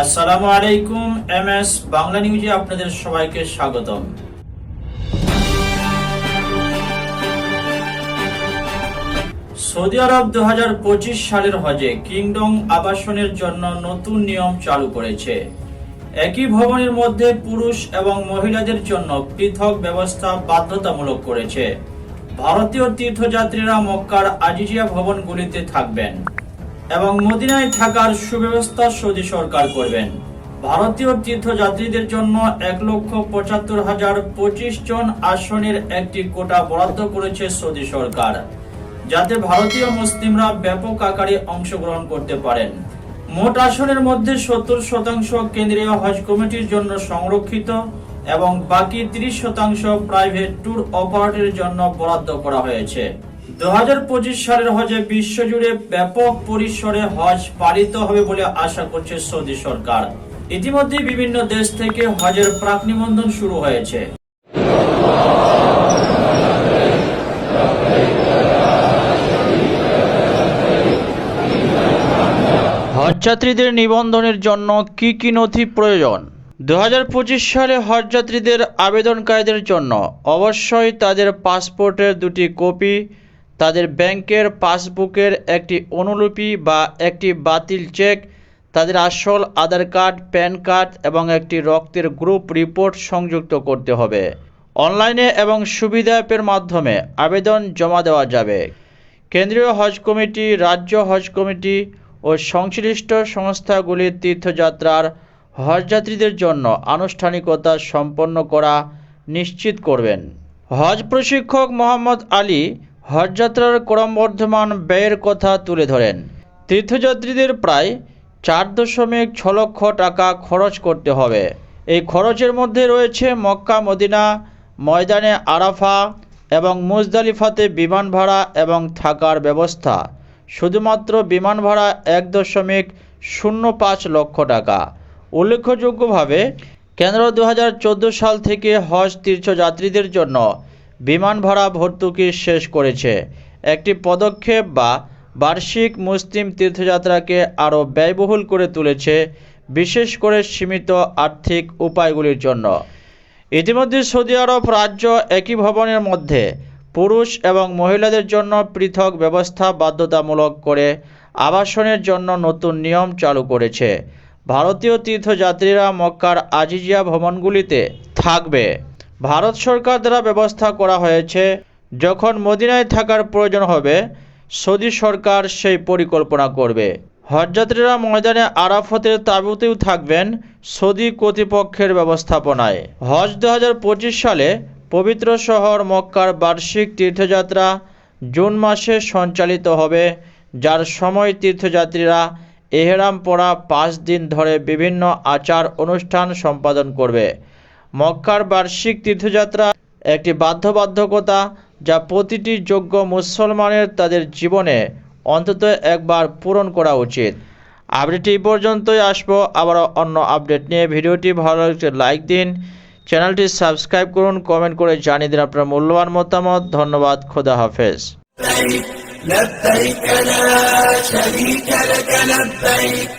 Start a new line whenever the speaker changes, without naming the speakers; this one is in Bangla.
আসসালামু আলাইকুম এম এস বাংলা নিউজে আপনাদের সবাইকে স্বাগতম। সৌদি আরব দু হাজার পঁচিশ সালের হজে কিংডম আবাসনের জন্য নতুন নিয়ম চালু করেছে। একই ভবনের মধ্যে পুরুষ এবং মহিলাদের জন্য পৃথক ব্যবস্থা বাধ্যতামূলক করেছে। ভারতীয় তীর্থযাত্রীরা মক্কার আজিজিয়া ভবনগুলিতে থাকবেন। এবং মদিনায় থাকার সুব্যবস্থা সৌদি সরকার করবেন। ভারতীয় তীর্থযাত্রীদের জন্য এক লক্ষ পঁচাত্তর হাজার পঁচিশ জন আসনের একটি কোটা বরাদ্দ করেছে সৌদি সরকার, যাতে ভারতীয় মুসলিমরা ব্যাপক আকারে অংশগ্রহণ করতে পারেন। মোট আসনের মধ্যে সত্তর শতাংশ কেন্দ্রীয় হজ কমিটির জন্য সংরক্ষিত এবং বাকি তিরিশ শতাংশ প্রাইভেট ট্যুর অপারেটরের জন্য বরাদ্দ করা হয়েছে। দু হাজার পঁচিশ সালের হজে বিশ্বজুড়ে ব্যাপক পরিসরে হজ পালিত হবে বলে আশা করছে সৌদি সরকার। ইতিমধ্যে বিভিন্ন দেশ থেকে হজের প্রাক নিবন্ধন শুরু হয়েছে। হজযাত্রীদের নিবন্ধনের জন্য কি কি নথি প্রয়োজন? দু হাজার পঁচিশ সালে হজযাত্রীদের আবেদনকারীদের জন্য অবশ্যই তাদের পাসপোর্টের দুটি কপি তাদের ব্যাংকের পাসবুকের একটি অনুলিপি বা একটি বাতিল চেক, তাদের আসল আধার কার্ড, প্যান কার্ড এবং একটি রক্তের গ্রুপ রিপোর্ট সংযুক্ত করতে হবে। অনলাইনে এবং সুবিধা অ্যাপের মাধ্যমে আবেদন জমা দেওয়া যাবে। কেন্দ্রীয় হজ কমিটি, রাজ্য হজ কমিটি ও সংশ্লিষ্ট সংস্থাগুলির তীর্থযাত্রার হজযাত্রীদের জন্য আনুষ্ঠানিকতা সম্পন্ন করা নিশ্চিত করবেন। হজ প্রশিক্ষক মোহাম্মদ আলী হজযাত্রার ক্রমবর্ধমান ব্যয়ের কথা তুলে ধরেন। তীর্থযাত্রীদের প্রায় চার দশমিক ছ লক্ষ টাকা খরচ করতে হবে। এই খরচের মধ্যে রয়েছে মক্কা, মদিনা, ময়দানে আরাফা এবং মুজদালিফাতে বিমান ভাড়া এবং থাকার ব্যবস্থা। শুধুমাত্র বিমান ভাড়া এক দশমিক শূন্য পাঁচ লক্ষ টাকা। উল্লেখযোগ্যভাবে, কেন্দ্র দু হাজার চোদ্দ সাল থেকে হজ তীর্থযাত্রীদের জন্য বিমান ভাড়া ভর্তুকি শেষ করেছে। একটি পদক্ষেপ বা বার্ষিক মুসলিম তীর্থযাত্রাকে আরও ব্যয়বহুল করে তুলেছে, বিশেষ করে সীমিত আর্থিক উপায়গুলির জন্য। ইতিমধ্যে সৌদি আরব রাজ্য একই ভবনের মধ্যে পুরুষ এবং মহিলাদের জন্য পৃথক ব্যবস্থা বাধ্যতামূলক করে আবাসনের জন্য নতুন নিয়ম চালু করেছে। ভারতীয় তীর্থযাত্রীরা মক্কার আজিজিয়া ভবনগুলিতে থাকবে। ভারত সরকার দ্বারা ব্যবস্থা করা হয়েছে। যখন মদিনায় থাকার প্রয়োজন হবে, সৌদি সরকার সেই পরিকল্পনা করবে। হজযাত্রীরা ময়দানে আরাফতের তাবুতেও থাকবেন সৌদি কর্তৃপক্ষের ব্যবস্থাপনায়। হজ দু হাজার পঁচিশ সালে পবিত্র শহর মক্কার বার্ষিক তীর্থযাত্রা জুন মাসে সঞ্চালিত হবে, যার সময় তীর্থযাত্রীরা এহেরাম পরা পাঁচ দিন ধরে বিভিন্ন আচার অনুষ্ঠান সম্পাদন করবে। মক্কার বার্ষিক তীর্থযাত্রা একটি বাধ্যবাধকতা যা প্রতিটি যোগ্য মুসলমানের তাদের জীবনে অন্তত একবার পূরণ করা উচিত আপডেট এই পর্যন্তই আসবো আবার অন্য আপডেট নিয়ে ভিডিওটি ভালো লাগলে লাইক দিন চ্যানেলটি সাবস্ক্রাইব করুন কমেন্ট করে জানিয়ে দিন আপনার মূল্যবান মতামত ধন্যবাদ খোদা হাফেজ
لبيك لا شريك لك لبيك